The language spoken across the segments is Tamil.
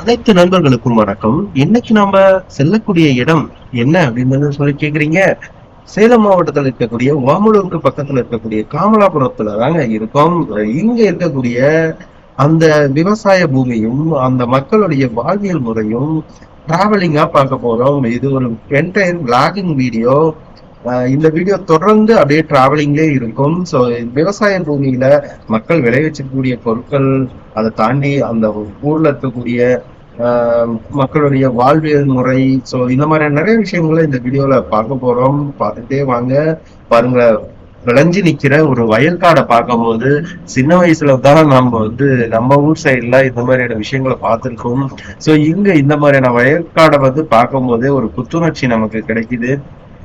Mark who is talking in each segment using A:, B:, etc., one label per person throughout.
A: அனைத்து நண்பர்களுக்கும் வணக்கம். இன்னைக்கு நம்ம செல்லக்கூடிய இடம் என்ன அப்படின்னு சொல்லி கேக்குறீங்க. சேலம் மாவட்டத்தில் இருக்கக்கூடிய ஓமலூருக்கு பக்கத்துல இருக்கக்கூடிய காமலாபுரத்துல தாங்க இருக்கோம். இங்க இருக்கக்கூடிய அந்த விவசாய பூமியும் அந்த மக்களுடைய வாழ்வியல் முறையும் டிராவலிங்கா பார்க்க போறோம். இது ஒரு என்டையர் பிளாகிங் வீடியோ இந்த வீடியோ தொடர்ந்து அப்படியே டிராவலிங்லே இருக்கும். ஸோ விவசாய பூமியில மக்கள் விளைவிச்சிருக்கக்கூடிய பொருட்கள் அதை தாண்டி அந்த ஊர்ல இருக்கக்கூடிய மக்களுடைய வாழ்வியல் முறை. ஸோ இந்த மாதிரியான நிறைய விஷயங்களை இந்த வீடியோல பார்க்க போறோம். பார்த்துட்டே வாங்க. பாருங்க விளைஞ்சு நிக்கிற ஒரு வயல்காடை பார்க்கும்போது சின்ன வயசுல தான் நம்ம வந்து நம்ம ஊர் சைட்ல இந்த மாதிரியான விஷயங்களை பார்த்துருக்கோம். ஸோ இங்க இந்த மாதிரியான வயல்காடை வந்து பார்க்கும்போதே ஒரு புத்துணர்ச்சி நமக்கு கிடைக்குது.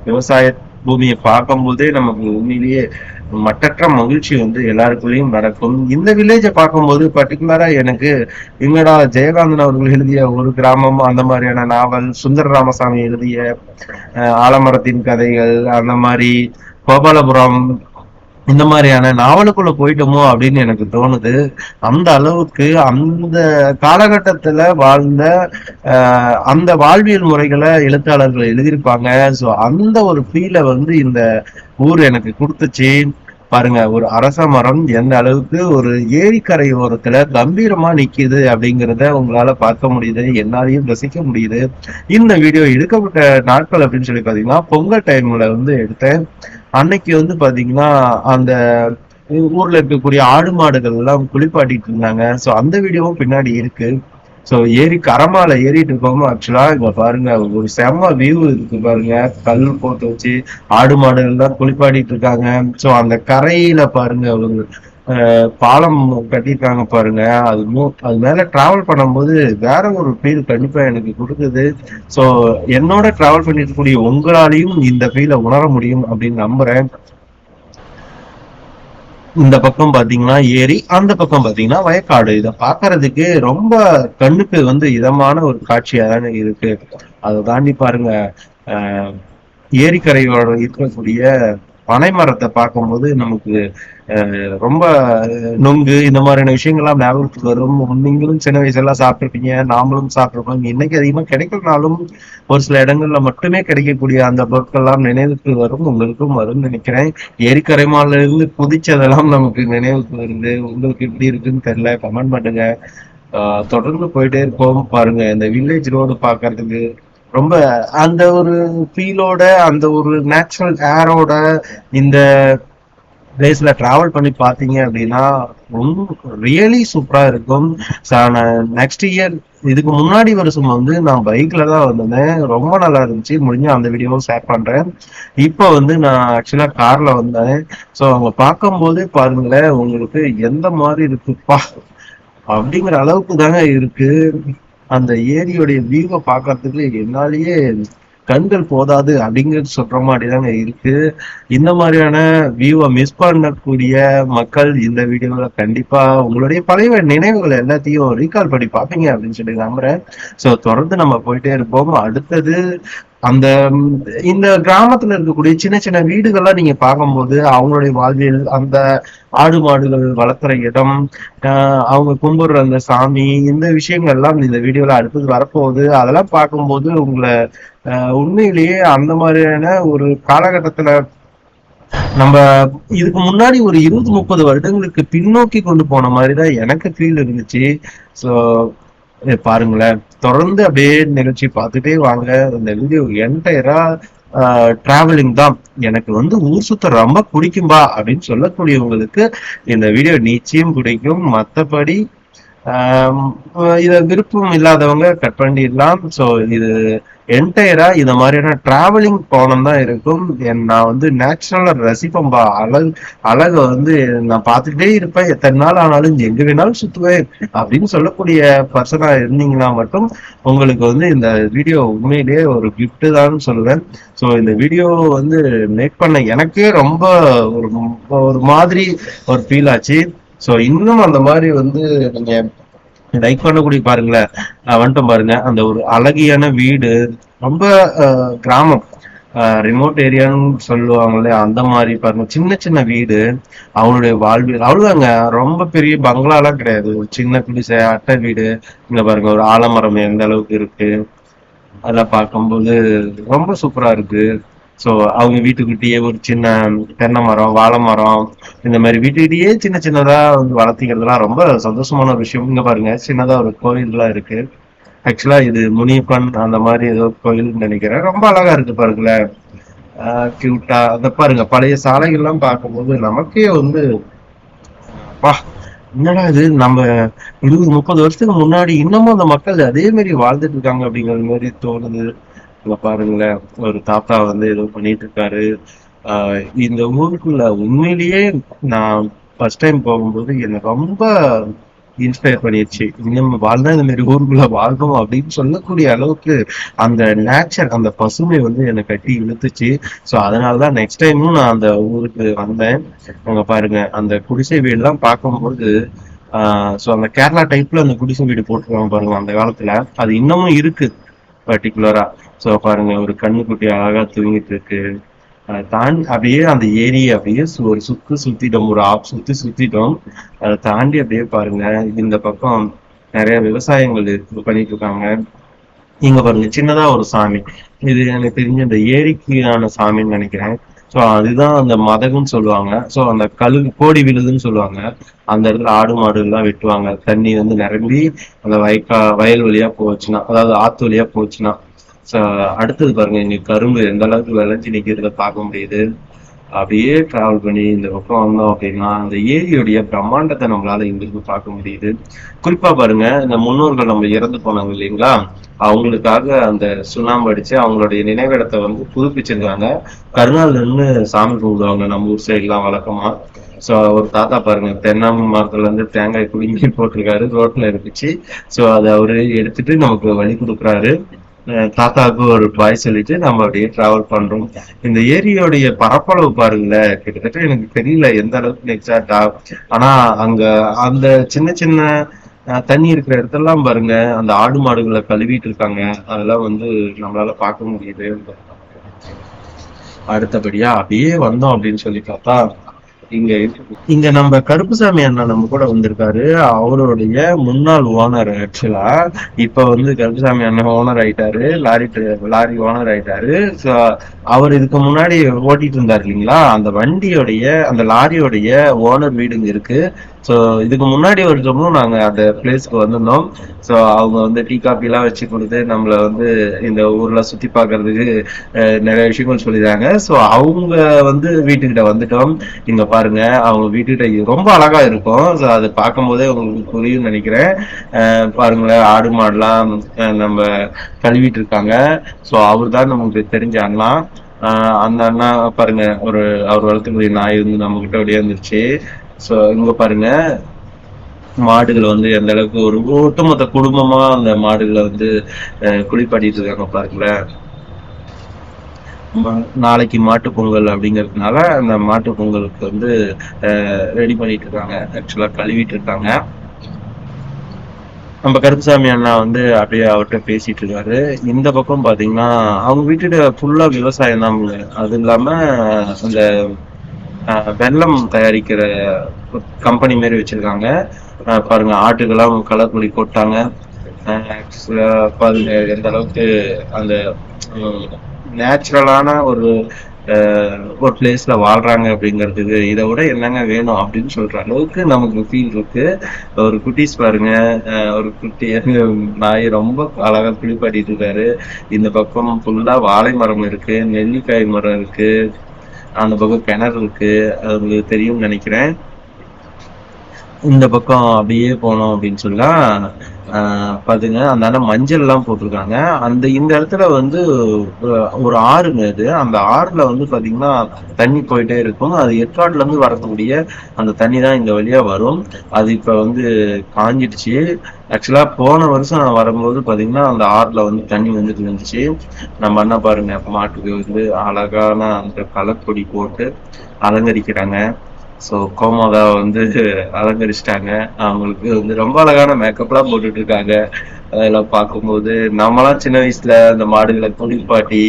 A: விவசாய பூமியை பார்க்கும் போதே நமக்கு உண்மையிலேயே மட்டற்ற மகிழ்ச்சி வந்து எல்லாருக்குள்ளேயும் நடக்கும். இந்த வில்லேஜை பார்க்கும்போது பர்டிகுலரா எனக்கு என்னடா ஜெயகாந்தன் அவர்கள் எழுதிய ஒரு கிராமம் அந்த மாதிரியான நாவல் சுந்தர ராமசாமி எழுதிய ஆலமரத்தின் கதைகள் அந்த மாதிரி கோபாலபுரம் இந்த மாதிரியான நாவலுக்குள்ள போயிட்டோமோ அப்படின்னு எனக்கு தோணுது. அந்த அளவுக்கு அந்த காலகட்டத்துல வாழ்ந்த அந்த வாழ்வியல் முறைகளை எழுத்தாளர்கள் எழுதியிருப்பாங்க. ஸோ அந்த ஒரு ஃபீலை வந்து இந்த ஊர் எனக்கு கொடுத்துச்சு. பாருங்க ஒரு அரச மரம் எந்த அளவுக்கு ஒரு ஏரிக்கரை ஓரத்துல கம்பீரமா நிக்குது அப்படிங்கிறத உங்களால பார்க்க முடியுது என்னாலையும் ரசிக்க முடியுது. இந்த வீடியோ எடுக்கப்பட்ட நாட்கள் அப்படின்னு சொல்லி பாத்தீங்கன்னா பொங்கல் டைம்ல வந்து எடுத்தேன். அன்னைக்கு வந்து பாத்தீங்கன்னா அந்த ஊர்ல இருக்கக்கூடிய ஆடு மாடுகள் எல்லாம் குளிப்பாட்டிட்டு இருந்தாங்க. சோ அந்த வீடியோவும் பின்னாடி இருக்கு. ஸோ ஏரி கரமால ஏறிட்டு இருக்கோம் ஆக்சுவலா இங்க பாருங்க ஒரு செம்ம வியூ இருக்கு பாருங்க. கல் போட்டு வச்சு ஆடு மாடுகள் தான் குளிப்பாடிட்டு இருக்காங்க. ஸோ அந்த கரையில பாருங்க அவங்க பாலம் கட்டியிருக்காங்க பாருங்க. அது அது மேல டிராவல் பண்ணும்போது வேற ஒரு ஃபீல் கண்டிப்பா எனக்கு கொடுக்குது. ஸோ என்னோட டிராவல் பண்ணிட்டு இருக்கக்கூடிய உங்களாலையும் இந்த ஃபீலை உணர முடியும் அப்படின்னு நம்புறேன். இந்த பக்கம் பாத்தீங்கன்னா ஏரி அந்த பக்கம் பாத்தீங்கன்னா வயக்காடு. இதை பாக்குறதுக்கு ரொம்ப கண்ணுக்கு வந்து இதமான ஒரு காட்சியா தானே இருக்கு. அதை தாண்டி பாருங்க ஏரிக்கரையோட இருக்கக்கூடிய பனை மரத்தை பார்க்கும்போது நமக்கு ரொம்ப நொங்கு இந்த மாதிரியான விஷயங்கள்லாம் ஞாபகத்துக்கு வரும். நீங்களும் சின்ன வயசுலாம் சாப்பிட்ருப்பீங்க நாமளும் சாப்பிட்ருப்போம் இன்னைக்கு அதிகமாக கிடைக்கலனாலும் ஒரு சில இடங்கள்ல மட்டுமே கிடைக்கக்கூடிய அந்த பொருட்கள்லாம் நினைவுக்கு வரும் உங்களுக்கும் வரும்னு நினைக்கிறேன். ஏரிக்கரை இருந்து குதிச்சதெல்லாம் நமக்கு நினைவுக்கு வருது. உங்களுக்கு எப்படி இருக்குன்னு தெரியல கமெண்ட் பண்ணுங்க. தொடர்ந்து போயிட்டே இருப்போம். பாருங்க இந்த வில்லேஜ் ரோடு பாக்குறதுக்கு ரொம்ப அந்த ஒரு ஃபீலோட அந்த ஒரு நேச்சுரல் ஏரோட இந்த பிளேஸ்ல டிராவல் பண்ணி பாத்தீங்க அப்படின்னா ரொம்ப ரியலி சூப்பரா இருக்கும். நெக்ஸ்ட் இயர் இதுக்கு முன்னாடி வருஷம் வந்து நான் பைக்ல தான் வந்திருந்தேன். ரொம்ப நல்லா இருந்துச்சு. முடிஞ்ச அந்த வீடியோவும் ஷேர் பண்றேன். இப்போ வந்து நான் ஆக்சுவலா கார்ல வந்தேன். ஸோ அவங்க பார்க்கும்போது பாருங்களேன் உங்களுக்கு எந்த மாதிரி இருக்குப்பா? அப்படிங்கிற அளவுக்கு தாங்க இருக்கு. அந்த ஏரியோடைய வியூவை பார்க்கறதுக்கு என்னாலேயே கண்கள் போதாது அப்படிங்கிறது சொல்ற மாதிரி தாங்க இருக்கு. இந்த மாதிரியான வியூவை மிஸ் பண்ணக்கூடிய மக்கள் இந்த வீடியோல கண்டிப்பா உங்களுடைய பழைய நினைவுகள் எல்லாத்தையும் ரீகால் பண்ணி பார்ப்பீங்க அப்படின்னு சொல்லி நம்புறேன். ஸோ தொடர்ந்து நம்ம போயிட்டே இருப்போம். அடுத்தது அந்த இந்த கிராமத்துல இருக்கக்கூடிய சின்ன சின்ன வீடுகள்லாம் நீங்க பார்க்கும்போது அவங்களுடைய வாழ்வியல் அந்த ஆடு மாடுகள் வளர்த்துற இடம் அவங்க கும்பிடுற அந்த சாமி இந்த விஷயங்கள்லாம் இந்த வீடியோல அடுத்தது வரப்போகுது. அதெல்லாம் பார்க்கும்போது உங்களை உண்மையிலேயே அந்த மாதிரியான ஒரு காலகட்டத்துல நம்ம இதுக்கு முன்னாடி ஒரு இருபது முப்பது வருடங்களுக்கு பின்னோக்கி கொண்டு போன மாதிரிதான் எனக்கு ஃபீல் இருந்துச்சு. ஸோ பாருங்களேன். தொடர்ந்து அப்படியே நிகழ்ச்சி பார்த்துட்டே வாங்க. அந்த வீடியோ என்டையரா டிராவலிங் தான். எனக்கு வந்து ஊர் சுத்தம் ரொம்ப பிடிக்கும்பா அப்படின்னு சொல்லக்கூடியவங்களுக்கு இந்த வீடியோ நிச்சயம் பிடிக்கும். மற்றபடி இதை விருப்பம் இல்லாதவங்க கட் பண்ணிடலாம். ஸோ இது என்டையரா இந்த மாதிரியான டிராவலிங் போனம் தான் இருக்கும். நான் வந்து நேச்சுரலா ரசிப்பம்பா. அழகு அழகை வந்து நான் பார்த்துக்கிட்டே இருப்பேன். எத்தனை நாள் ஆனாலும் எங்க வேணாலும் சுத்துவேன் அப்படின்னு சொல்லக்கூடிய பர்சனா இருந்தீங்கன்னா மட்டும் உங்களுக்கு வந்து இந்த வீடியோ உண்மையிலேயே ஒரு கிஃப்ட் தான் சொல்லுவேன் ஸோ இந்த வீடியோ வந்து மேக் பண்ண எனக்கே ரொம்ப ஒரு ஒரு மாதிரி ஒரு ஃபீல் ஆச்சு. ஸோ இன்னும் அந்த மாதிரி வந்து நீங்க லைக் பண்ணக்கூடிய பாருங்களேன். வந்துட்டோம் பாருங்க. அந்த ஒரு அழகியான வீடு ரொம்ப கிராமம். ரிமோட் ஏரியான்னு சொல்லுவாங்களே அந்த மாதிரி பாருங்க. சின்ன சின்ன வீடு. அவங்களுடைய வாழ்வியல் அவ்வளவுதாங்க. ரொம்ப பெரிய பங்களாலாம் கிடையாது. ஒரு சின்ன குடிசை அட்டை வீடு. இங்க பாருங்க ஒரு ஆலமரம் எந்த அளவுக்கு இருக்கு. அதெல்லாம் பார்க்கும்போது ரொம்ப சூப்பரா இருக்கு. ஸோ அவங்க வீட்டுக்கிட்டேயே ஒரு சின்ன தென்னை மரம் வாழை மரம் இந்த மாதிரி வீட்டுக்கிட்டேயே சின்ன சின்னதா வந்து வளர்த்திக்கிறதுலாம் ரொம்ப சந்தோஷமான ஒரு விஷயம். இங்க பாருங்க சின்னதா ஒரு கோயில்லாம் இருக்கு. ஆக்சுவலா இது முனியப்பன் அந்த மாதிரி ஏதோ கோயில்னு நினைக்கிறேன். ரொம்ப அழகா இருக்கு பாருங்களேன். கியூட்டா அந்த பாருங்க பழைய சாலைகள்லாம் பார்க்கும்போது நமக்கே வந்து வா என்னடா இது? நம்ம இருபது முப்பது வருஷத்துக்கு முன்னாடி இன்னமும் அந்த மக்கள் அதே மாதிரி வாழ்ந்துட்டு இருக்காங்க அப்படிங்கிற மாதிரி தோணுது. இங்க பாருங்களேன் ஒரு தாத்தா வந்து ஏதோ பண்ணிட்டு இருக்காரு ஆஹ் இந்த ஊருக்குள்ள உண்மையிலேயே நான் ஃபர்ஸ்ட் டைம் போகும்போது என்னை ரொம்ப இன்ஸ்பயர் பண்ணிருச்சு. இன்னும் வாழ்ந்தா இந்த மாதிரி ஊருக்குள்ள வாழணும் அப்படின்னு சொல்லக்கூடிய அளவுக்கு அந்த நேச்சர் அந்த பசுமை வந்து என்னை கட்டி இழுத்துச்சு. ஸோ அதனாலதான் நெக்ஸ்ட் டைமும் நான் அந்த ஊருக்கு வந்தேன். அங்க பாருங்க அந்த குடிசை வீடுலாம் பார்க்கும்போது ஸோ அந்த கேரளா டைப்ல அந்த குடிசை வீடு போட்டிருக்காங்க பாருங்க அந்த காலத்துல. அது இன்னமும் இருக்கு பர்டிகுலரா ஸோ பாருங்க ஒரு கண்ணுக்குட்டி அழகா தூங்கிட்டு இருக்கு அதை தாண்டி அப்படியே அந்த ஏரியை அப்படியே சு- ஒரு சுத்து சுத்திட்டோம் ஒரு ஆப் சுத்தி சுத்திட்டோம். அதை தாண்டி அப்படியே பாருங்க இந்த பக்கம் நிறைய விவசாயங்கள் பண்ணிட்டு இருக்காங்க. இங்க பாருங்க சின்னதா ஒரு சாமி. இது எனக்கு தெரிஞ்ச இந்த ஏரிக்கான சாமின்னு நினைக்கிறேன். ஸோ அதுதான் அந்த மதகுன்னு சொல்லுவாங்க. ஸோ அந்த கழு கோடி விழுதுன்னு சொல்லுவாங்க. அந்த இடத்துல ஆடு மாடு எல்லாம் வெட்டுவாங்க. தண்ணி வந்து நிரம்பி அந்த வயக்கா வயல் வழியா போச்சுன்னா அதாவது ஆத்து வழியா போச்சுன்னா அடுத்தது பாருங்க இங்க கரும்பு எந்த அளவுக்கு விளைஞ்சு நிக்கிறத பார்க்க முடியுது. அப்படியே டிராவல் பண்ணி இந்த பக்கம் வந்தோம் அப்படின்னா அந்த ஏரியுடைய பிரம்மாண்டத்தை நம்மளால இங்கிருந்து பார்க்க முடியுது. குறிப்பா பாருங்க இந்த முன்னோர்கள் நம்ம இறந்து போனாங்க இல்லைங்களா அவங்களுக்காக அந்த சுண்ணாம்பு அடிச்சு அவங்களுடைய நினைவிடத்தை வந்து புதுப்பிச்சிருக்காங்க. கருநாள் நின்று சாமி கும்பிடுவாங்க நம்ம ஊர் சைட்லாம் வழக்கமா. சோ ஒரு தாத்தா பாருங்க தென்னை மரத்துல இருந்து தேங்காய் குடிங்கி போட்டிருக்காரு ரோட்ல இருந்துச்சு சோ அதை அவரு எடுத்துட்டு நமக்கு வழி கொடுக்குறாரு. தாத்தாவுக்கு ஒரு பாய் சொல்லிட்டு நம்ம அப்படியே டிராவல் பண்றோம். இந்த ஏரியோடைய பரப்பளவு பாருங்களேன் கிட்டத்தட்ட எனக்கு தெரியல எந்த அளவுக்கு எக்ஸாக்டா ஆனா அங்க அந்த சின்ன சின்ன அஹ், தண்ணி இருக்கிற இடத்தெல்லாம் பாருங்க அந்த ஆடு மாடுகளை கழுவிட்டு இருக்காங்க. அதெல்லாம் வந்து நம்மளால பார்க்க முடியுது. அடுத்தபடியா அப்படியே வந்தோம் அப்படின்னு சொல்லி பார்த்தா இங்க இங்க நம்ம கருப்புசாமி அண்ணா நம்ம கூட வந்திருக்காரு. அவருடைய முன்னாள் ஓனர் ஆக்சுவலா இப்ப வந்து கருப்புசாமி அண்ணன் ஓனர் ஆயிட்டாரு. லாரி ட்ர- லாரி ஓனர் ஆயிட்டாரு. So, அவர் இதுக்கு முன்னாடி ஓட்டிட்டு இருந்தார் இல்லைங்களா? அந்த வண்டியோடைய அந்த லாரியோடைய ஓனர் வீடு இங்க இருக்கு. ஸோ இதுக்கு முன்னாடி வருஷமும் நாங்க அந்த பிளேஸ்க்கு வந்திருந்தோம். ஸோ அவங்க வந்து டீ காபி வச்சு கொடுத்து நம்மள வந்து இந்த ஊர்ல சுத்தி பார்க்கறதுக்கு அஹ், நிறைய விஷயங்கள் சொல்லிடுறாங்க ஸோ அவங்க வந்து வீட்டுக்கிட்ட வந்துட்டோம். இங்க பாருங்க அவங்க வீட்டுக்கிட்ட ரொம்ப அழகா இருக்கும். ஸோ அதை பார்க்கும்போதே உங்களுக்கு புரியும் நினைக்கிறேன். பாருங்களேன் ஆடு மாடுலாம் நம்ம கழுவிட்டு இருக்காங்க. ஸோ அவர் தான் நமக்கு தெரிஞ்ச அண்ணா. அந்த அண்ணா பாருங்க ஒரு அவர் வளர்த்துக்கூடிய நாய் வந்து நம்ம கிட்ட ஓடியாந்துருச்சு ஸோ இவங்க பாருங்க மாடுகள் வந்து எந்த அளவுக்கு ஒரு ஒட்டுமொத்த குடும்பமா அந்த மாடுகளை வந்து அஹ், குளிப்பாட்டிட்டு இருக்காங்க பாருங்களேன். நாளைக்கு மாட்டு பொங்கல் அப்படிங்கிறதுனால அந்த மாட்டு பொங்கலுக்கு வந்து ரெடி பண்ணிட்டு இருக்காங்க. ஆக்சுவலா கழுவிட்டு இருக்காங்க. நம்ம கருப்புசாமி அண்ணா வந்து அப்படியே அவர்கிட்ட பேசிட்டு இருக்காரு. இந்த பக்கம் பாத்தீங்கன்னா அவங்க வீட்டுல ஃபுல்லா விவசாயம் தான். அது இல்லாம அந்த வெள்ளம் தயாரிக்கிற கம்பெனி மாதிரி வச்சிருக்காங்க. பாருங்க ஆட்டுக்கெல்லாம் கலர் பண்ணி போட்டாங்க பாருங்க எந்த அளவுக்கு அந்த நேச்சுரலான ஒரு ஒரு பிளேஸ்ல வாழ்றாங்க அப்படிங்கிறதுக்கு இதை விட என்னங்க வேணும் அப்படின்னு சொல்ற அளவுக்கு நமக்கு ஃபீல் இருக்கு. ஒரு குட்டீஸ் பாருங்க ஒரு குட்டி நாய் ரொம்ப அழகா குளிப்பாட்டிட்டு இருக்காரு. இந்த பக்கம் ஃபுல்லா வாழை மரம் இருக்கு நெல்லிக்காய் மரம் இருக்கு. அந்த பக்கம் கிணறு இருக்கு அது உங்களுக்கு தெரியும்னு நினைக்கிறேன். இந்த பக்கம் அப்படியே போனோம் அப்படின்னு சொன்னா ஆஹ் பாத்துங்க அந்த அண்ணன் மஞ்சள் எல்லாம் போட்டிருக்காங்க. அந்த இந்த இடத்துல வந்து ஒரு- ஆறுங்க அது. அந்த ஆறுல வந்து பாத்தீங்கன்னா தண்ணி போயிட்டே இருக்கும். அது ஏற்காடுல இருந்து வரக்கூடிய அந்த தண்ணி தான் இந்த வழியா வரும். அது இப்ப வந்து காஞ்சிடுச்சு. ஆக்சுவலா போன வருஷம் நான் வரும்போது பாத்தீங்கன்னா அந்த ஆறுல வந்து தண்ணி வந்துட்டு இருந்துச்சு. நம்ம என்ன பாருங்க மாட்டுக்கு வந்து அழகான அந்த கலக்கொடி போட்டு அலங்கரிக்கிறாங்க. ஸோ கோமாதா வந்து அலங்கரிச்சிட்டாங்க. அவங்களுக்கு வந்து ரொம்ப அழகான மேக்கப்லாம் போட்டுட்டு இருக்காங்க அதெல்லாம் பார்க்கும்போது நம்மளாம் சின்ன வயசுல அந்த மாடுகளை குளிப்பாட்டி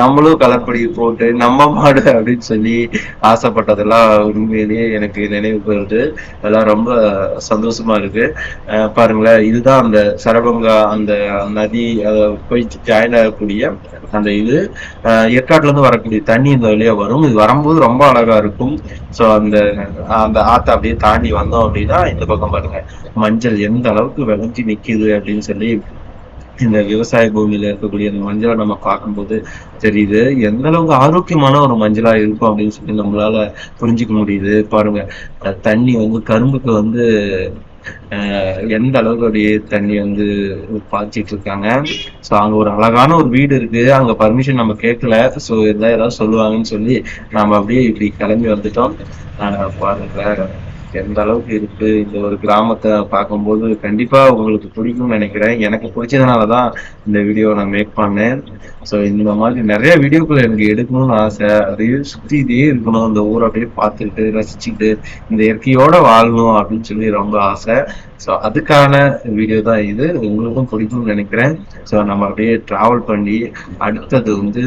A: நம்மளும் கலப்படி போட்டு நம்ம மாடு அப்படின்னு சொல்லி ஆசைப்பட்டதெல்லாம் உண்மையிலேயே எனக்கு நினைவு வருது அதெல்லாம் ரொம்ப சந்தோஷமா இருக்கு. பாருங்களேன் இதுதான் அந்த சரபங்கா அந்த நதி அத போய் ஜாயின் ஆகக்கூடிய அந்த இது. ஏற்காட்டுல இருந்து வரக்கூடிய தண்ணி இந்த வழியா வரும். இது வரும்போது ரொம்ப அழகா இருக்கும். சோ அந்த அந்த ஆத்த அப்படியே தாண்டி வந்தோம் அப்படின்னா இந்த பக்கம் பாருங்க மஞ்சள் எந்த அளவுக்கு விளைஞ்சி நிக்குது அப்படின்னு சொல்லி இந்த விவசாய பூமியில இருக்கக்கூடிய அந்த மஞ்சளை நம்ம பார்க்கும்போது தெரியுது. எந்த அளவுக்கு ஆரோக்கியமான ஒரு மஞ்சளா இருக்கும் அப்படின்னு சொல்லி நம்மளால புரிஞ்சுக்க முடியுது. பாருங்க தண்ணி வந்து கரும்புக்கு வந்து எந்த அளவுக்கு அப்படியே தண்ணி வந்து பாய்ச்சிட்டு இருக்காங்க. சோ அங்க ஒரு அழகான ஒரு வீடு இருக்கு. அங்க பர்மிஷன் நம்ம கேட்கல. சோ இதான் ஏதாவது சொல்லுவாங்கன்னு சொல்லி நாம அப்படியே இப்படி கிளம்பி வந்துட்டோம். பாருங்க. எந்த அளவுக்கு இருக்கு இந்த ஒரு கிராமத்தை பார்க்கும்போது கண்டிப்பா உங்களுக்கு பிடிக்கும்னு நினைக்கிறேன். எனக்கு பிடிச்சதுனாலதான் இந்த வீடியோ நான் மேக் பண்ணேன். சோ இந்த மாதிரி நிறைய வீடியோக்கள் எனக்கு எடுக்கணும்னு ஆசை. அதையே இதே இருக்கணும். அந்த ஊரை அப்படியே பார்த்துக்கிட்டு ரசிச்சுக்கிட்டு இந்த இயற்கையோட வாழணும் அப்படின்னு சொல்லி ரொம்ப ஆசை. சோ அதுக்கான வீடியோ தான் இது. உங்களுக்கும் பிடிக்கும்னு நினைக்கிறேன். சோ நம்ம அப்படியே டிராவல் பண்ணி அடுத்தது வந்து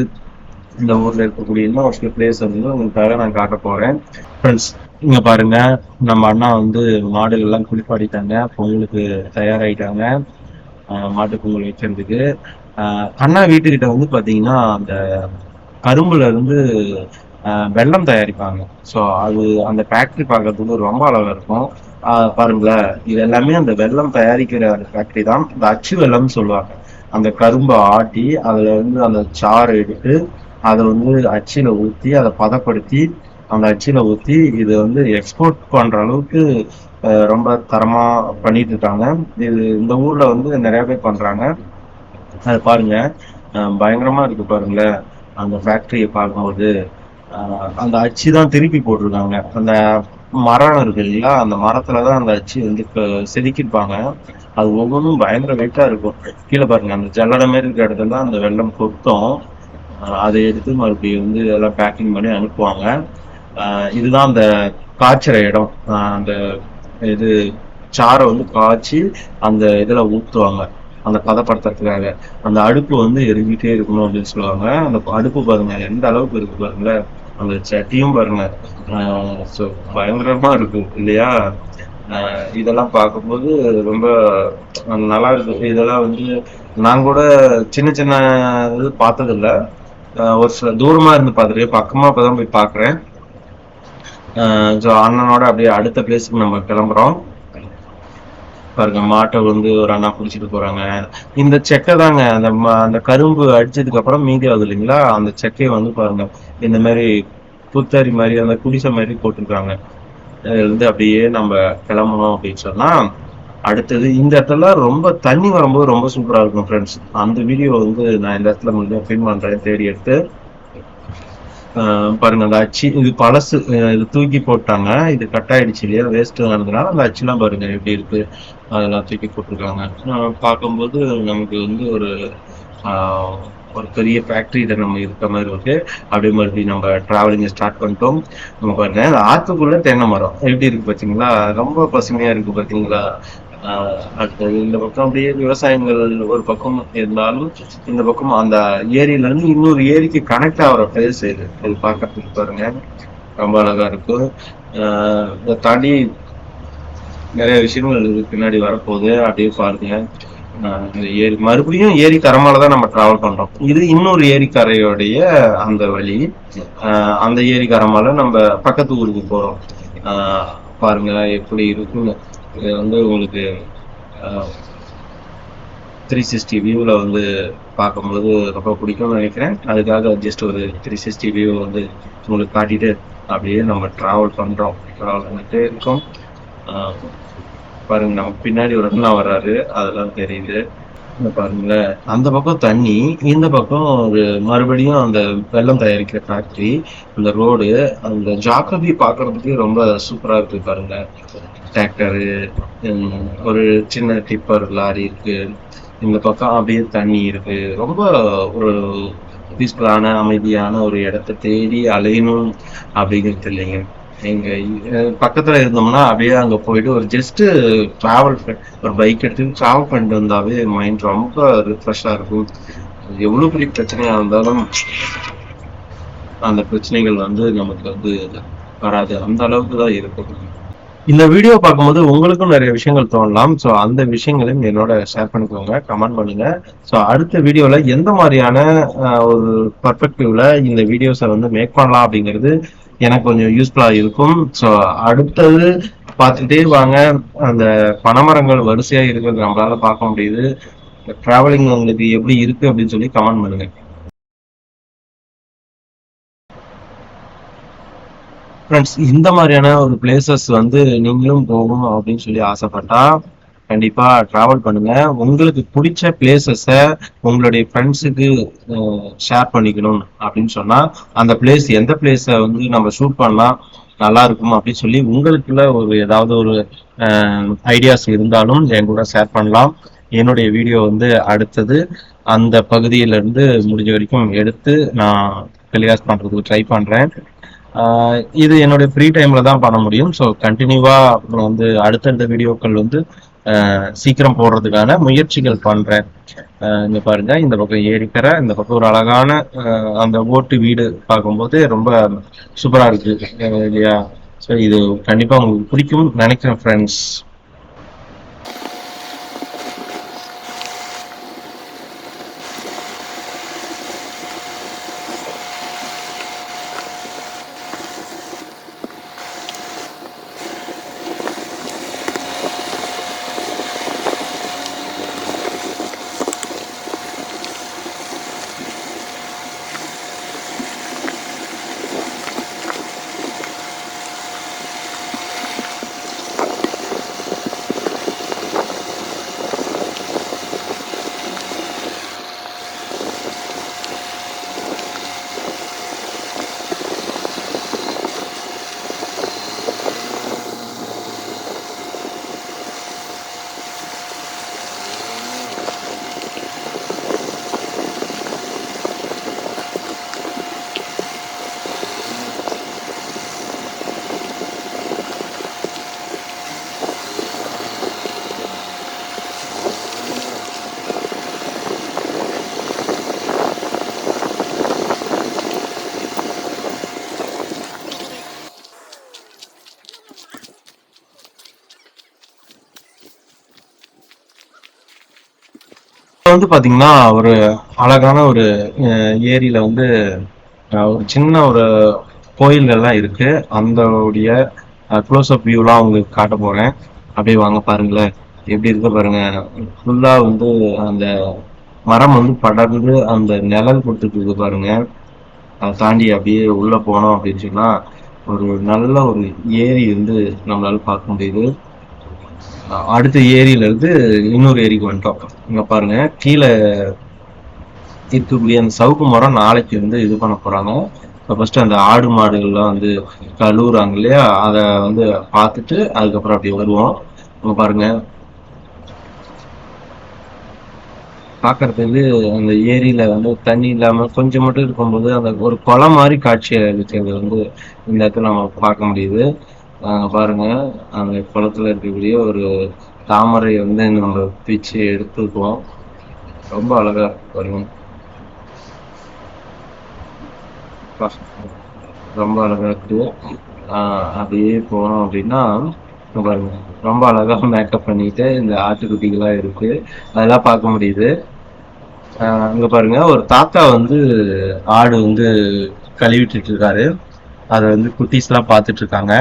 A: இந்த ஊர்ல இருக்கக்கூடிய இன்னும் ஒரு சில பிளேஸ் வந்து உங்களுக்காக நான் காட்ட போறேன். ஃப்ரெண்ட்ஸ் இங்க பாருங்க. நம்ம அண்ணா வந்து மாடுகள் எல்லாம் குளிப்பாடிட்டாங்க பொங்கலுக்கு தயாராயிட்டாங்க. ஆஹ் மாட்டு பொங்கல் வைக்கிறதுக்கு. ஆஹ் அண்ணா வீட்டுக்கிட்ட வந்து பாத்தீங்கன்னா அந்த கரும்புல இருந்து ஆஹ் வெல்லம் தயாரிப்பாங்க. ஸோ அது அந்த ஃபேக்டரி பார்க்கறதுக்கு ரொம்ப அழகா இருக்கும். ஆஹ் பாருங்களேன் இது எல்லாமே அந்த வெல்லம் தயாரிக்கிற ஃபேக்டரி தான். இந்த அச்சு வெல்லம்னு சொல்லுவாங்க. அந்த கரும்பை ஆட்டி அதுல இருந்து அந்த சாறு எடுத்து அதை வந்து அச்சில ஊத்தி அதை பதப்படுத்தி அந்த அச்சில ஊத்தி இது வந்து எக்ஸ்போர்ட் பண்ற அளவுக்கு ரொம்ப தரமா பண்ணிட்டு இருக்காங்க. இது இந்த ஊர்ல வந்து நிறைய பேர் பண்றாங்க. அது பாருங்க அஹ், பயங்கரமா இருக்கு பாருங்களேன். அந்த ஃபேக்டரியை பார்க்கும்போது அந்த அச்சு தான் திருப்பி போட்டிருக்காங்க. அந்த மரம் இருக்கு இல்லைங்களா? அந்த மரத்துல தான் அந்த அச்சு வந்து க- செதுக்கியிருப்பாங்க. அது ஒவ்வொன்றும் பயங்கர வெயிட்டா இருக்கும். கீழே பாருங்க அந்த ஜல்லடை மாதிரி இருக்கிற இடத்துல தான் அந்த வெள்ளம் கொத்தும் அதை எடுத்து மறுபடியும் வந்து எல்லாம் பேக்கிங் பண்ணி அனுப்புவாங்க. இதுதான் அந்த காய்ச்சிற இடம். அந்த இது சாரை வந்து காய்ச்சி அந்த இதில் ஊற்றுவாங்க அந்த பதப்படுத்துறதுக்காக. அந்த அடுப்பு வந்து எரிஞ்சிட்டே இருக்கணும் அப்படின்னு சொல்லுவாங்க. அந்த அடுப்பு பாருங்க எந்த அளவுக்கு இருக்கு பாருங்க அந்த சட்டியும் பாருங்க. ஸோ பயங்கரமா இருக்கும் இல்லையா? அஹ் இதெல்லாம் பார்க்கும்போது ரொம்ப நல்லா இருக்கு. இதெல்லாம் வந்து நான் கூட சின்ன சின்ன இது பார்த்ததில்லை. ஒரு சில தூரமா இருந்து பார்த்துருக்கேன் பக்கமா இப்பதான் போய் பாக்குறேன் ஸோ அண்ணனோட அப்படியே அடுத்த பிளேஸுக்கு நம்ம கிளம்புறோம். பாருங்க மாட்டை வந்து ஒரு அண்ணா பிடிச்சிட்டு போறாங்க. இந்த செக்கை தாங்க அந்த ம- அந்த கரும்பு அடிச்சதுக்கு அப்புறம் மீதி ஆகுது இல்லைங்களா? அந்த செக்கையை வந்து பாருங்க இந்த மாதிரி புத்தரி மாதிரி அந்த குடிசை மாதிரி போட்டிருக்காங்க. இதுல இருந்து அப்படியே நம்ம கிளம்பணும் அப்படின்னு சொன்னா அடுத்தது இந்த இடத்துல ரொம்ப தண்ணி வரும்போது ரொம்ப சூப்பரா இருக்கும் ஃப்ரெண்ட்ஸ் அந்த வீடியோ வந்து நான் இந்த இடத்துல முடிஞ்ச ஃபில் பண்றேன் தேடி எடுத்து ஆஹ் பாருங்க அந்த அச்சு இது பழசு இது தூக்கி போட்டாங்க. இது கட் ஆயிடுச்சு இல்லையா வேஸ்ட் ஆனதுனால அந்த அச்சுலாம் பாருங்க எப்படி இருக்கு அதெல்லாம் தூக்கி போட்டிருக்காங்க. பார்க்கும்போது நமக்கு வந்து ஒரு ஆஹ் ஒரு பெரிய ஃபேக்ட்ரியில நம்ம இருக்க மாதிரி இருக்கு. அப்படியே மறுபடியும் நம்ம டிராவலிங் ஸ்டார்ட் பண்ணிட்டோம். நம்ம பாருங்க அந்த ஆத்துக்குள்ள தென்னை மரம் எப்படி இருக்கு பாத்தீங்களா? ரொம்ப பசுமையா இருக்கு பாத்தீங்களா? இந்த பக்கம் அப்படியே விவசாயங்கள் ஒரு பக்கம் இருந்தாலும் இந்த பக்கம் அந்த ஏரியில இருந்து இன்னொரு ஏரிக்கு கனெக்ட் ஆகிற பிளேஸ் இது. இது பார்க்கறதுக்கு பாருங்க. ரொம்ப அழகா இருக்கும். ஆஹ் இதை தாண்டி நிறைய விஷயங்கள் பின்னாடி வரப்போகுது. அப்படியே பாருங்க. ஆஹ் ஏரி மறுபடியும் ஏரி கரமால தான் நம்ம டிராவல் பண்றோம். இது இன்னொரு ஏரிக்கரையோடைய அந்த வழி. ஆஹ் அந்த ஏரி கரமால நம்ம பக்கத்து ஊருக்கு போறோம். ஆஹ் பாருங்க எப்படி இருக்குன்னு. இது வந்து உங்களுக்கு த்ரீ சிக்ஸ்டி வியூவில் வந்து பார்க்கும்போது ரொம்ப பிடிக்கும்னு நினைக்கிறேன். அதுக்காக ஜஸ்ட் ஒரு த்ரீ சிக்ஸ்டி வியூ வந்து உங்களுக்கு காட்டிட்டு அப்படியே நம்ம ட்ராவல் பண்ணுறோம் ட்ராவல் பண்ணிட்டே இருக்கோம். ஆஹ் பாருங்க நம்ம பின்னாடி ஒரு அண்ணா வர்றாரு. அதெல்லாம் தெரியுது. பாருங்களேன் அந்த பக்கம் தண்ணி இந்த பக்கம் ஒரு மறுபடியும் அந்த வெள்ளம் தயாரிக்கிற ஃபேக்டரி அந்த ரோடு அந்த ஜாக்கிரதை பார்க்கறதுக்கு ரொம்ப சூப்பரா இருக்கு பாருங்க. டிராக்டரு ஒரு சின்ன டிப்பர் லாரி இருக்கு. இந்த பக்கம் அப்படியே தண்ணி இருக்கு. ரொம்ப ஒரு பீஸ்ஃபுல்லான அமைதியான ஒரு இடத்த தேடி அலையணும் அப்படிங்கிறது இல்லைங்க. எங்க பக்கத்துல இருந்தோம்னா அப்படியே அங்க போயிட்டு ஒரு ஜஸ்ட் டிராவல் ஒரு பைக் எடுத்து டிராவல் பண்ணிட்டு வந்தாவே மைண்ட் ரொம்ப ரிஃப்ரெஷ்ஷா இருக்கும். எவ்வளவு பெரிய பிரச்சனையா இருந்தாலும் அந்த பிரச்சனைகள் வந்து நமக்கு வந்து வராது. அந்த அளவுக்கு தான் இருக்கும். இந்த வீடியோ பார்க்கும்போது உங்களுக்கும் நிறைய விஷயங்கள் தோணலாம். ஸோ அந்த விஷயங்களையும் என்னோட ஷேர் பண்ணிக்கோங்க. கமெண்ட் பண்ணுங்க. ஸோ அடுத்த வீடியோல எந்த மாதிரியான ஒரு பர்ஃபெக்டிவ்ல இந்த வீடியோஸை வந்து மேக் பண்ணலாம் அப்படிங்கிறது எனக்கு கொஞ்சம் யூஸ்ஃபுல்லா இருக்கும். ஸோ அடுத்தது பார்த்துட்டே வாங்க. அந்த பனைமரங்கள் வரிசையா இருக்கிறது நம்மளால பார்க்க முடியுது. டிராவலிங் உங்களுக்கு எப்படி இருக்கு அப்படின்னு சொல்லி கமெண்ட் பண்ணுங்க. ஃப்ரெண்ட்ஸ் இந்த மாதிரியான ஒரு பிளேசஸ் வந்து நீங்களும் போகணும் அப்படின்னு சொல்லி ஆசைப்பட்டா கண்டிப்பா டிராவல் பண்ணுங்க. உங்களுக்கு பிடிச்ச பிளேசஸ உங்களுடைய ஃப்ரெண்ட்ஸுக்கு ஷேர் பண்ணிக்கணும் அப்படின்னு சொன்னா அந்த பிளேஸ் எந்த பிளேஸ வந்து நம்ம ஷூட் பண்ணலாம் நல்லா இருக்கும் அப்படின்னு சொல்லி உங்களுக்குள்ள ஒரு ஏதாவது ஒரு ஐடியாஸ் இருந்தாலும் என் கூட ஷேர் பண்ணலாம். என்னுடைய வீடியோ வந்து அடுத்தது அந்த பகுதியிலிருந்து முடிஞ்ச வரைக்கும் எடுத்து நான் டெலிகாஸ்ட் பண்றதுக்கு ட்ரை பண்றேன். இது என்னுடைய ஃப்ரீ டைம்ல தான் பண்ண முடியும். ஸோ கண்டினியூவா அப்புறம் வந்து அடுத்தடுத்த வீடியோக்கள் வந்து ஆஹ் சீக்கிரம் போடுறதுக்கான முயற்சிகள் பண்றேன். ஆஹ் இங்க பாருங்க இந்த பக்கம் ஏரிக்கரை இந்த பக்கம் ஒரு அழகான ஆஹ் அந்த ஓட்டு வீடு பார்க்கும்போது ரொம்ப சூப்பரா இருக்கு. இல்லையா? ஸோ இது கண்டிப்பா உங்களுக்கு பிடிக்கும் நினைக்கிறேன் ஃப்ரெண்ட்ஸ் வந்து பாத்தீங்கன்னா ஒரு அழகான ஒரு ஏரியில வந்து ஒரு சின்ன ஒரு கோயில்கள்லாம் இருக்கு. அந்த உடைய க்ளோஸ் அப் வியூலாம் உங்களுக்கு காட்ட போறேன். அப்படியே வாங்க பாருங்களேன். எப்படி இருக்கு பாருங்க. ஃபுல்லா வந்து அந்த மரம் வந்து படர்ந்து அந்த நிழல் கொடுத்துட்டு இருக்கு பாருங்க. அதை தாண்டி அப்படியே உள்ள போனோம் அப்படின்னு சொன்னா ஒரு நல்ல ஒரு ஏரி வந்து நம்மளால பார்க்க முடியுது. அடுத்த ஏரியில இருந்து இன்னொரு ஏரிக்கு வந்துட்டோம். இங்க பாருங்க கீழே இருக்கக்கூடிய அந்த சவுக்கு மரம் நாளைக்கு வந்து இது பண்ண போறாங்க. ஃபர்ஸ்ட் அந்த ஆடு மாடுகள்லாம் வந்து கழுவுறாங்க இல்லையா? அதை வந்து பார்த்துட்டு அதுக்கப்புறம் அப்படி வருவோம். இங்க பாருங்க. பார்க்கறதுக்கு அந்த ஏரியில வந்து தண்ணி இல்லாம கொஞ்சம் மட்டும் இருக்கும்போது அந்த ஒரு குளம் மாதிரி காட்சி அளிக்கிறது வந்து இந்த இடத்துல நம்ம பார்க்க முடியுது. பாருங்க அந்த குளத்துல இருக்கக்கூடிய ஒரு தாமரை வந்து நம்ம பிச்சு எடுத்துக்குவோம். ரொம்ப அழகா வரும். பாருங்க ரொம்ப அழகா இருக்கு ஆஹ் அப்படியே போனோம் அப்படின்னா பாருங்க ரொம்ப அழகா மேக்கப் பண்ணிட்டு இந்த ஆட்டுக்குட்டிகளா இருக்கு. அதெல்லாம் பார்க்க முடியுது. அங்க பாருங்க ஒரு தாத்தா வந்து ஆடு வந்து கழுவிட்டு இருக்காரு. அதை வந்து குட்டீஸ் எல்லாம் பார்த்துட்டு இருக்காங்க.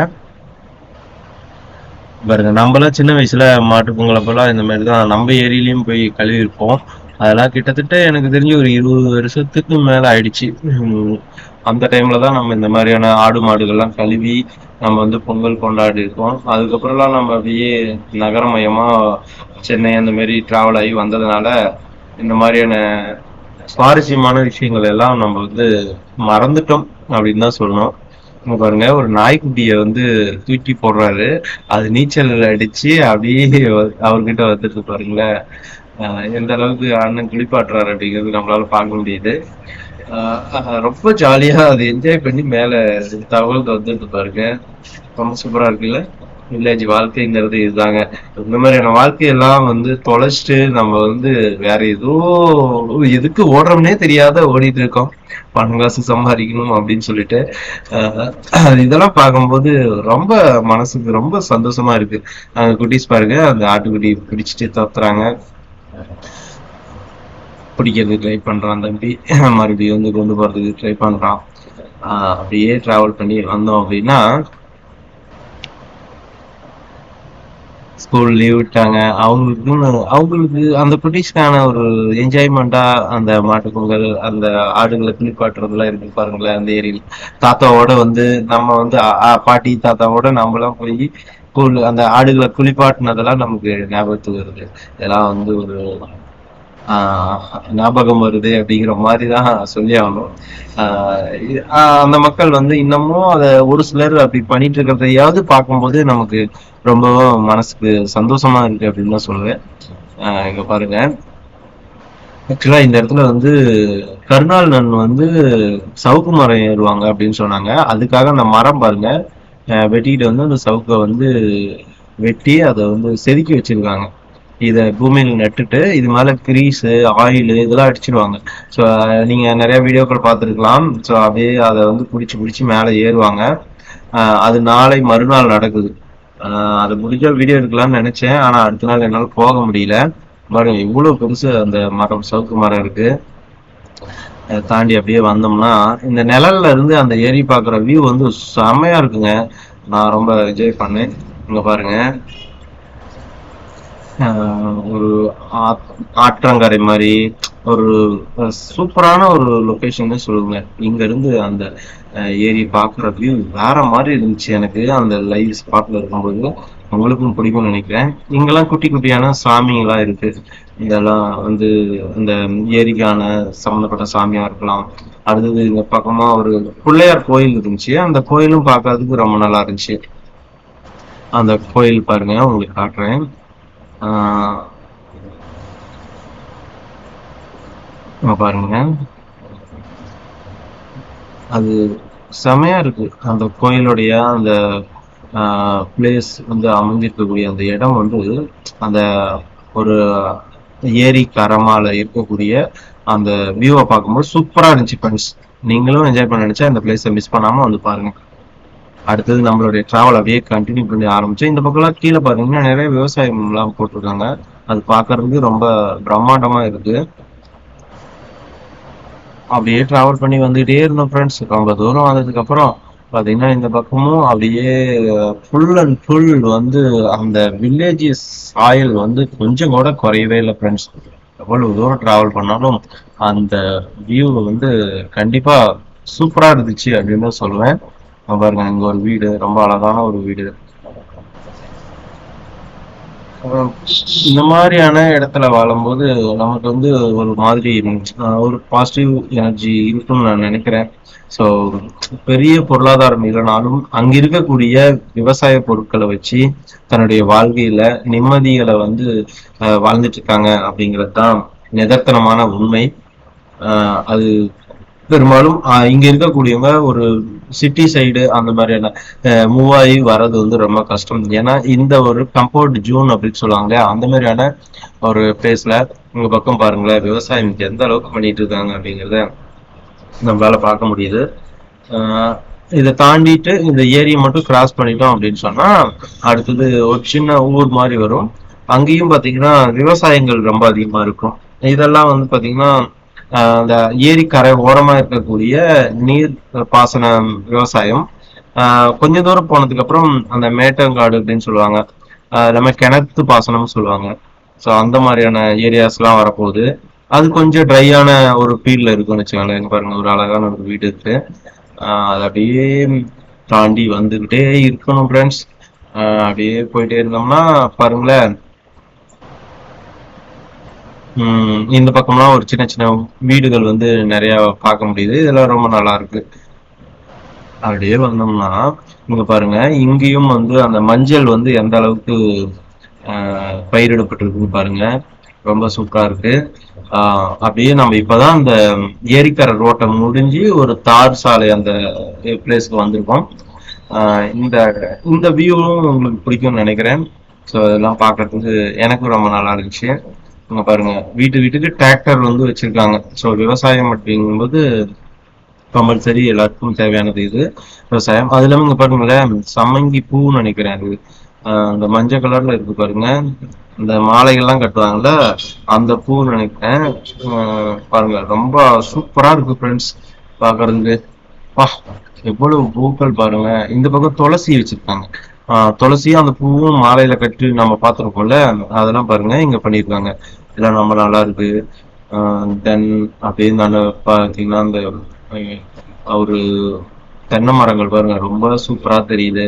A: பாருங்க நம்மளாம் சின்ன வயசுல மாட்டு பொங்கல் அப்பெல்லாம் இந்த மாதிரி தான் நம்ம ஏரியிலயும் போய் கழுவி இருப்போம் அதெல்லாம் கிட்டத்தட்ட எனக்கு தெரிஞ்சு ஒரு இருபது வருஷத்துக்கு மேல ஆயிடுச்சு. அந்த டைம்ல தான் நம்ம இந்த மாதிரியான ஆடு மாடுகள்லாம் கழுவி நம்ம வந்து பொங்கல் கொண்டாடி இருக்கோம் அதுக்கப்புறம்லாம் நம்ம அப்படியே நகரமயமா சென்னை அந்த மாதிரி டிராவல் ஆகி வந்ததுனால இந்த மாதிரியான சுவாரஸ்யமான விஷயங்கள் எல்லாம் நம்ம வந்து மறந்துட்டோம் அப்படின்னு தான் சொல்லணும். பாருங்க ஒரு நாய்க்குட்டிய வந்து தூக்கி போடுறாரு. அது நீச்சல் அடிச்சு அப்படியே அவர்கிட்ட வந்துட்டு பாருங்களேன். ஆஹ் எந்த அளவுக்கு அண்ணன் குளிப்பாட்டுறாரு அப்படிங்கிறது நம்மளால பார்க்க முடியுது. ஆஹ் ரொம்ப ஜாலியா அது என்ஜாய் பண்ணி மேல தகவல் வந்துட்டு பாருங்க. ரொம்ப சூப்பரா இருக்குல்ல? வில்லேஜ் வாழ்க்கைங்கிறது இதுதாங்க. இந்த மாதிரியான வாழ்க்கையெல்லாம் வந்து தொலைச்சிட்டு நம்ம வந்து வேற ஏதோ எதுக்கு ஓடுறோம்னே தெரியாத ஓடிட்டு இருக்கோம். பணம் காசு சம்பாதிக்கணும் அப்படின்னு சொல்லிட்டு. இதெல்லாம் பார்க்கும்போது ரொம்ப மனசுக்கு ரொம்ப சந்தோஷமா இருக்கு. அஹ் குட்டீஸ் பாருங்க அந்த ஆட்டுக்குட்டி பிடிச்சிட்டு தத்துறாங்க பிடிக்கிறது ட்ரை பண்றான் தம்பி. மறுபடியும் வந்து கொண்டு போறதுக்கு ட்ரை பண்றான். அப்படியே டிராவல் பண்ணி வந்தோம் அப்படின்னா ஸ்கூல் லீவ் விட்டாங்க. அவங்களுக்கு அவங்களுக்கு அந்த குட்டீஸ்க்கான ஒரு என்ஜாய்மெண்டா அந்த மாட்டு பொங்கல் அந்த ஆடுகளை குளிப்பாட்டுறதுலாம் இருக்கு பாருங்களேன் அந்த ஏரியில். தாத்தாவோட வந்து நம்ம வந்து அ- பாட்டி தாத்தாவோட நம்மளாம் போய் அந்த ஆடுகளை குளிப்பாட்டினதெல்லாம் நமக்கு ஞாபகத்துக்கு வருது. இதெல்லாம் வந்து ஒரு ஞாபகம் வருது அப்படிங்கிற மாதிரி தான் சொல்லி ஆகணும். ஆஹ் ஆஹ் அந்த மக்கள் வந்து இன்னமும் அதை ஒரு சிலர் அப்படி பண்ணிட்டு இருக்கிறதையாவது பார்க்கும்போது நமக்கு ரொம்பவும் மனசுக்கு சந்தோஷமா இருக்கு அப்படின்னு தான் சொல்லுவேன். ஆஹ் இங்க பாருங்க. ஆக்சுவலா இந்த இடத்துல வந்து கருணால் நன் வந்து சவுக்கு மரம் ஏறுவாங்க அப்படின்னு சொன்னாங்க. அதுக்காக அந்த மரம் பாருங்க. வெட்டிக்கிட்டு வந்து அந்த சவுக்கை வந்து வெட்டி அதை வந்து செதுக்கி வச்சிருக்காங்க. இதை பூமியில் நட்டுட்டு இது மேல கிரீஸு ஆயில் இதெல்லாம் அடிச்சிருவாங்க. ஸோ நீங்க நிறைய வீடியோக்கள் பார்த்துருக்கலாம். ஸோ அப்படியே அதை வந்து பிடிச்சி பிடிச்சி மேலே ஏறுவாங்க. ஆஹ் அது நாளை மறுநாள் நடக்குது. ஆஹ் அது முடிஞ்ச வீடியோ எடுக்கலாம்னு நினைச்சேன். ஆனா அடுத்த நாள் என்னால் போக முடியல. பாருங்க இவ்வளவு பெருசு அந்த மரம் சவுக்கு மரம் இருக்கு. அதை தாண்டி அப்படியே வந்தோம்னா இந்த நிழல்ல இருந்து அந்த ஏரி பார்க்குற வியூ வந்து செம்மையா இருக்குங்க. நான் ரொம்ப என்ஜாய் பண்ணேன். இங்க பாருங்க. ஒரு ஆத்- ஆற்றங்கரை மாதிரி ஒரு சூப்பரான ஒரு லொக்கேஷன் சொல்லுங்க இங்க இருந்து அந்த ஏரி பாக்குற வியூ வேற மாதிரி இருந்துச்சு எனக்கு. அந்த லைவ் ஸ்பாட்ல இருக்கும்போது உங்களுக்கும் பிடிக்கும்னு நினைக்கிறேன். இங்கெல்லாம் குட்டி குட்டியான சாமிங்கெல்லாம் இருக்கு. இதெல்லாம் வந்து இந்த ஏரிக்கான சம்மந்தப்பட்ட சாமியா இருக்கலாம். அடுத்தது இந்த பக்கமா ஒரு பிள்ளையார் கோயில் இருந்துச்சு. அந்த கோயிலும் பார்க்கறதுக்கு ரொம்ப நல்லா இருந்துச்சு. அந்த கோயில் பாருங்க உங்களுக்கு காட்டுறேன். பாருங்க. அது செமையா இருக்கு. அந்த கோயிலுடைய அந்த பிளேஸ் வந்து அமைஞ்சிருக்கக்கூடிய அந்த இடம் வந்து அந்த ஒரு ஏரி கரமால இருக்கக்கூடிய அந்த வியூவை பார்க்கும்போது சூப்பரா இருந்துச்சு ஃப்ரெண்ட்ஸ் நீங்களும் என்ஜாய் பண்ண நினைச்சா அந்த பிளேஸை மிஸ் பண்ணாம வந்து பாருங்க. அடுத்தது நம்மளுடைய டிராவல் அப்படியே கண்டினியூ பண்ணி ஆரம்பிச்சு இந்த பக்கம்லாம் கீழே பாத்தீங்கன்னா நிறைய விவசாயம் எல்லாம் போட்டிருக்காங்க. அது பாக்குறதுக்கு ரொம்ப பிரம்மாண்டமா இருக்கு. அப்படியே டிராவல் பண்ணி வந்துகிட்டே இருந்தோம் ஃப்ரெண்ட்ஸ் ரொம்ப தூரம் வந்ததுக்கு அப்புறம் பாத்தீங்கன்னா இந்த பக்கமும் அப்படியே ஃபுல் அண்ட் ஃபுல் வந்து அந்த வில்லேஜஸ் சாயல் வந்து கொஞ்சம் கூட குறையவே இல்லை ஃப்ரெண்ட்ஸ் எவ்வளவு தூரம் டிராவல் பண்ணாலும் அந்த வியூ வந்து கண்டிப்பா சூப்பரா இருந்துச்சு அப்படின்னு தான் சொல்லுவேன். பாருங்க இங்க ஒரு வீடு ரொம்ப அழகான ஒரு வீடு. இந்த மாதிரியான இடத்துல வாழும்போது நமக்கு வந்து ஒரு மாதிரி ஒரு பாசிட்டிவ் எனர்ஜி இருக்கும்னு நான் நினைக்கிறேன். ஸோ பெரிய பொருளாதாரம் இல்லைனாலும் அங்க இருக்கக்கூடிய விவசாய பொருட்களை வச்சு தன்னுடைய வாழ்க்கையில நிம்மதிகளை வந்து அஹ் வாழ்ந்துட்டு இருக்காங்க அப்படிங்கிறது தான் நிதர்த்தனமான உண்மை. அஹ் அது பெரும்பாலும் அஹ் இங்க இருக்கக்கூடியவங்க ஒரு சிட்டி சைடு அந்த மாதிரியான மூவ் ஆகி வர்றது வந்து ரொம்ப கஷ்டம். ஏன்னா இந்த ஒரு கம்பவுண்ட் ஜூன் அப்படின்னு சொல்லுவாங்க இல்லையா, அந்த மாதிரியான ஒரு பிளேஸ்ல உங்க பக்கம் பாருங்களேன் விவசாயம் எந்த அளவுக்கு பண்ணிட்டு இருக்காங்க அப்படிங்கிறத நம்மளால பார்க்க முடியுது. ஆஹ் இதை தாண்டிட்டு இந்த ஏரியை மட்டும் கிராஸ் பண்ணிட்டோம் அப்படின்னு சொன்னா அடுத்தது ஒரு சின்ன ஊர் மாதிரி வரும். அங்கேயும் பாத்தீங்கன்னா விவசாயங்கள் ரொம்ப அதிகமா இருக்கும். இதெல்லாம் வந்து பாத்தீங்கன்னா அந்த ஏரிக்கரை ஓரமா இருக்கக்கூடிய நீர் பாசன விவசாயம். ஆஹ் கொஞ்ச தூரம் போனதுக்கு அப்புறம் அந்த மேட்டங்காடு அப்படின்னு சொல்லுவாங்க. நம்ம கிணத்து பாசனம்னு சொல்லுவாங்க. ஸோ அந்த மாதிரியான ஏரியாஸ்லாம் வரப்போகுது. அது கொஞ்சம் ட்ரையான ஒரு ஃபீல்ட்ல இருக்கும்னு வச்சுக்கோங்களேன். இங்க பாருங்க ஒரு அழகான ஒரு வீடு இருக்கு. ஆஹ் அது அப்படியே தாண்டி வந்துகிட்டே இருக்கணும் ஃப்ரெண்ட்ஸ் அப்படியே போயிட்டே இருந்தோம்னா பாருங்களேன். இந்த பக்கம்லாம் ஒரு சின்ன சின்ன வீடுகள் வந்து நிறைய பார்க்க முடியுது. இதெல்லாம் ரொம்ப நல்லா இருக்கு. அப்படியே வந்தோம்னா இங்க பாருங்க இங்கேயும் வந்து அந்த மஞ்சள் வந்து எந்த அளவுக்கு ஆஹ் பயிரிடப்பட்டிருக்குன்னு பாருங்க. ரொம்ப சூப்பரா இருக்கு. ஆஹ் அப்படியே நம்ம இப்பதான் அந்த ஏரிக்கரை ரோட்டை முடிஞ்சு ஒரு தார் சாலை அந்த பிளேஸ்க்கு வந்திருக்கோம். ஆஹ் இந்த இந்த வியூவும் உங்களுக்கு பிடிக்கும்னு நினைக்கிறேன். ஸோ இதெல்லாம் பார்க்கறதுக்கு எனக்கும் ரொம்ப நல்லா இருந்துச்சு. இங்க பாருங்க. வீட்டு வீட்டுக்கு டிராக்டர் வந்து வச்சிருக்காங்க. ஸோ விவசாயம் அப்படிங்கும்போது கம்பல்சரி எல்லாருக்கும் தேவையானது இது. விவசாயம். அது இல்லாம இங்க பாருங்களேன் சம்மங்கி பூன்னு நினைக்கிறேன் அது. ஆஹ் அந்த மஞ்சள் கலர்ல இருக்கு பாருங்க. இந்த மாலைகள்லாம் கட்டுவாங்கல்ல அந்த பூன்னு நினைக்கிறேன். ஆஹ் பாருங்க ரொம்ப சூப்பரா இருக்கு ஃப்ரெண்ட்ஸ் பாக்குறதுக்கு. வா எவ்வளவு பூக்கள் பாருங்க. இந்த பக்கம் துளசி வச்சிருக்காங்க. ஆஹ் துளசியும் அந்த பூவும் மாலையில கட்டி நம்ம பார்த்திருக்கோம்ல அதெல்லாம் பாருங்க இங்க பண்ணிருக்காங்க இதெல்லாம் ரொம்ப நல்லா இருக்கு. தென் அப்படியே நான் பாத்தீங்கன்னா அந்த ஒரு தென்னை மரங்கள் பாருங்க ரொம்ப சூப்பரா தெரியுது.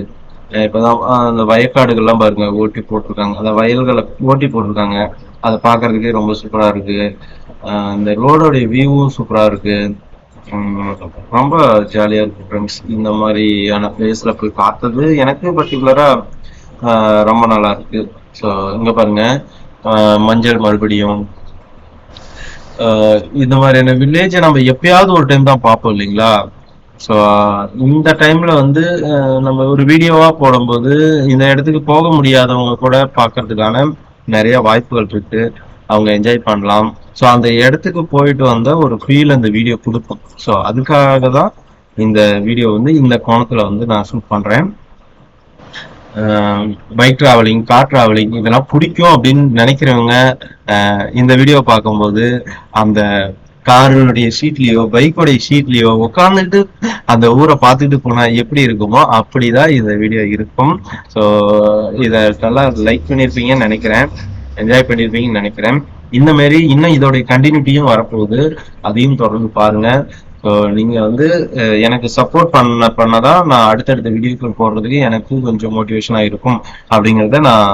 A: இப்பதான் அந்த வயக்காடுகள்லாம் பாருங்க ஓட்டி போட்டிருக்காங்க. அந்த வயல்களை ஓட்டி போட்டிருக்காங்க. அதை பாக்குறதுக்கே ரொம்ப சூப்பரா இருக்கு. இந்த ரோடோடைய வியூவும் சூப்பரா இருக்கு. ரொம்ப ஜாலியா இருக்கு ஃப்ரெண்ட்ஸ் இந்த மாதிரியான பிளேஸ்ல போய் பார்த்தது எனக்கு பர்டிகுலரா ரொம்ப நல்லா இருக்கு. ஸோ இங்க பாருங்க. மஞ்சள் மறுபடியும். ஆஹ் இந்த மாதிரியான வில்லேஜை நம்ம எப்பயாவது ஒரு டைம் தான் பார்ப்போம் இல்லைங்களா? ஸோ இந்த டைம்ல வந்து ஆஹ் நம்ம ஒரு வீடியோவா போடும்போது இந்த இடத்துக்கு போக முடியாதவங்க கூட பார்க்கறதுக்கான நிறைய வாய்ப்புகள் இருக்கு. அவங்க என்ஜாய் பண்ணலாம். ஸோ அந்த இடத்துக்கு போயிட்டு வந்த ஒரு ஃபீல் அந்த வீடியோ கொடுக்கும். ஸோ அதுக்காக தான் இந்த வீடியோ வந்து இந்த கோணத்துல வந்து நான் ஷூட் பண்றேன். பைக் டிராவலிங் கார் டிராவலிங் இதெல்லாம் பிடிக்கும் அப்படின்னு நினைக்கிறவங்க இந்த வீடியோ பார்க்கும்போது அந்த காருடைய சீட்லயோ பைக்கோடைய சீட்லயோ உட்காந்துட்டு அந்த ஊரை பார்த்துட்டு போனா எப்படி இருக்குமோ அப்படிதான் இந்த வீடியோ இருக்கும். ஸோ இதை நல்லா லைக் பண்ணியிருப்பீங்கன்னு நினைக்கிறேன். என்ஜாய் பண்ணியிருப்பீங்கன்னு நினைக்கிறேன். இந்த மாதிரி இன்னும் இதோடைய கண்டினியூட்டியும் வரப்போகுது. அதையும் தொடர்ந்து பாருங்க. ஸோ நீங்க வந்து எனக்கு சப்போர்ட் பண்ண பண்ணதான் நான் அடுத்தடுத்த வீடியோக்கள் போடுறதுக்கு எனக்கு கொஞ்சம் மோட்டிவேஷனா இருக்கும் அப்படிங்கிறத நான்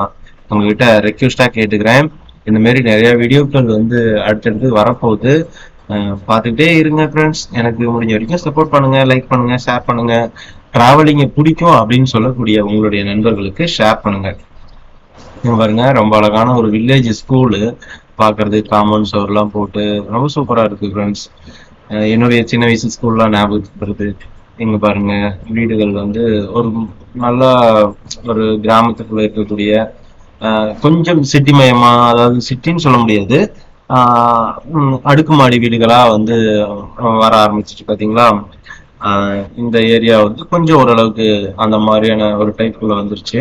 A: உங்ககிட்ட ரெக்வஸ்டா கேட்டுக்கிறேன். இந்த மாதிரி நிறைய வீடியோக்கள் வந்து அடுத்தடுத்து வரப்போகுது. பார்த்துக்கிட்டே இருங்க ஃப்ரெண்ட்ஸ் எனக்கு முடிஞ்ச வரைக்கும் சப்போர்ட் பண்ணுங்க லைக் பண்ணுங்க ஷேர் பண்ணுங்க. டிராவலிங்கை பிடிக்கும் அப்படின்னு சொல்லக்கூடிய உங்களுடைய நண்பர்களுக்கு ஷேர் பண்ணுங்க. பாருங்க ரொம்ப அழகான ஒரு வில்லேஜ் ஸ்கூலு பாக்குறது காம்பவுண்ட் எல்லாம் போட்டு ரொம்ப சூப்பரா இருக்கு ஃப்ரெண்ட்ஸ் என்னுடைய சின்ன வயசு ஸ்கூல்லாம் ஞாபகத்துக்கு வருது. இங்க பாருங்க வீடுகள் வந்து ஒரு நல்லா ஒரு கிராமத்துக்குள்ள இருக்கக்கூடிய கொஞ்சம் சிட்டி மயமா அதாவது சிட்டின்னு சொல்ல முடியாது. ஆஹ், அடுக்குமாடி வீடுகளா வந்து வர ஆரம்பிச்சிச்சு பாத்தீங்களா? ஆஹ், இந்த ஏரியா வந்து கொஞ்சம் ஓரளவுக்கு அந்த மாதிரியான ஒரு டைப்புக்குள்ள வந்துருச்சு.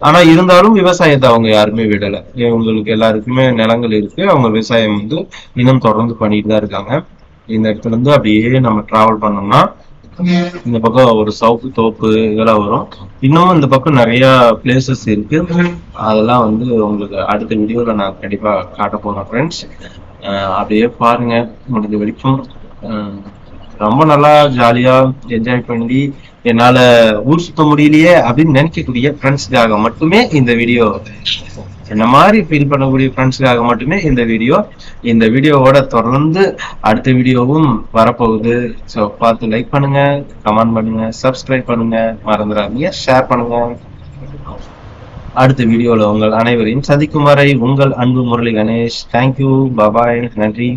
A: ஆனா இருந்தாலும் விவசாயத்தை அவங்க யாருமே விடல. இவங்களுக்கு எல்லாருக்குமே நிலங்கள் இருக்கு. அவங்க விவசாயம் வந்து இன்னும் தொடர்ந்து பண்ணிட்டு தான் இருக்காங்க. இந்த இடத்துல இருந்து அப்படியே நம்ம டிராவல் பண்ணோம்னா இந்த பக்கம் ஒரு சவுப்பு தோப்பு இதெல்லாம் வரும். இன்னமும் இந்த பக்கம் நிறைய பிளேசஸ் இருக்கு. அதெல்லாம் வந்து உங்களுக்கு அடுத்த வீடியோல நான் கண்டிப்பா காட்ட போறேன் ஃப்ரெண்ட்ஸ் அப்படியே பாருங்க முடிஞ்ச வரைக்கும். ரொம்ப நல்லா ஜாலியா என்ஜாய் பண்ணி என்னால ஊர் சுத்த முடியலையே அப்படின்னு நினைக்கக்கூடிய ஃப்ரெண்ட்ஸ்க்காக மட்டுமே இந்த வீடியோ என்ன மாதிரி ஃபீல் பண்ணக்கூடிய ஃப்ரெண்ட்ஸ்க்காக மட்டுமே இந்த வீடியோ இந்த வீடியோவோட தொடர்ந்து அடுத்த வீடியோவும் வரப்போகுது. ஸோ பார்த்து லைக் பண்ணுங்க கமெண்ட் பண்ணுங்க சப்ஸ்கிரைப் பண்ணுங்க. மறந்துடாதீங்க ஷேர் பண்ணுங்க. அடுத்த வீடியோல உங்கள் அனைவரையும் சந்திக்கும் வரை உங்கள் அன்பு முரளி கணேஷ். தேங்க்யூ பபாய் நன்றி.